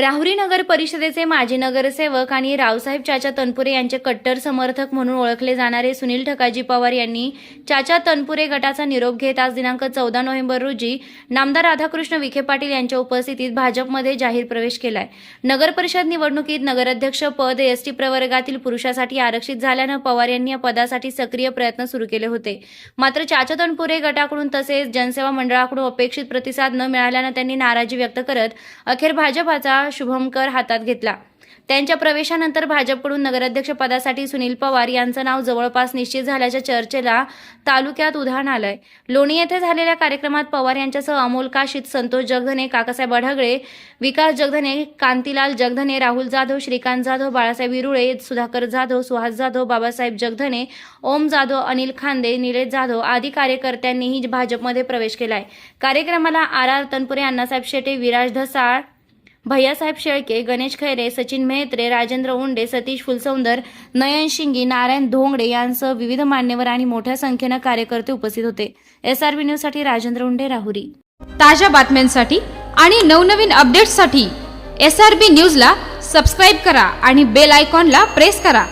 राहुरी नगर परिषदेचे माजी नगरसेवक आणि रावसाहेब चाचा तनपुरे यांचे कट्टर समर्थक म्हणून ओळखले जाणारे सुनील ठकाजी पवार यांनी चाचा तनपुरे गटाचा निरोप घेत आज दिनांक चौदा नोव्हेंबर रोजी नामदार राधाकृष्ण विखे पाटील यांच्या उपस्थितीत भाजपमध्ये जाहीर प्रवेश केलाय. नगर परिषद निवडणुकीत नगराध्यक्ष पद एस टी प्रवर्गातील पुरुषासाठी आरक्षित झाल्यानं पवार यांनी या पदासाठी सक्रिय प्रयत्न सुरू केले होते. मात्र चाचा तनपुरे गटाकडून तसेच जनसेवा मंडळाकडून अपेक्षित प्रतिसाद न मिळाल्यानं त्यांनी नाराजी व्यक्त करत अखेर भाजपाचा शुभमकर हातात घेतला. त्यांच्या प्रवेशानंतर भाजपकडून नगराध्यक्ष पदासाठी सुनील पवार यांचं नाव जवळपास निश्चित झाल्याच्या चर्चेला तालुक्यात उधाण आलंय. लोणी येथे झालेल्या कार्यक्रमात पवार यांच्यासह अमोल काशीत संतोष जगधने काकासाहेब अढगळे विकास जगधने कांतीलाल जगधने राहुल जाधव श्रीकांत जाधव बाळासाहेब विरुळे सुधाकर जाधव सुहास जाधव बाबासाहेब जगधने ओम जाधव अनिल खांदे निलेश जाधव आदी कार्यकर्त्यांनीही भाजपमध्ये प्रवेश केलाय. कार्यक्रमाला आर आर तनपुरे अण्णासाहेब शेटे विराज धसाळ भैयासाहेब शेळके गणेश खैरे सचिन मेहत्रे राजेंद्र उंडे सतीश फुलसौंदर नयन शिंगी नारायण धोंगडे यांसह विविध मान्यवर आणि मोठ्या संख्येनं कार्यकर्ते उपस्थित होते. एस आर बी न्यूजसाठी राजेंद्र उंडे राहुरी. ताज्या बातम्यांसाठी आणि नवनवीन अपडेट्ससाठी एस आर बी न्यूजला सबस्क्राईब करा आणि बेल आयकॉनला प्रेस करा.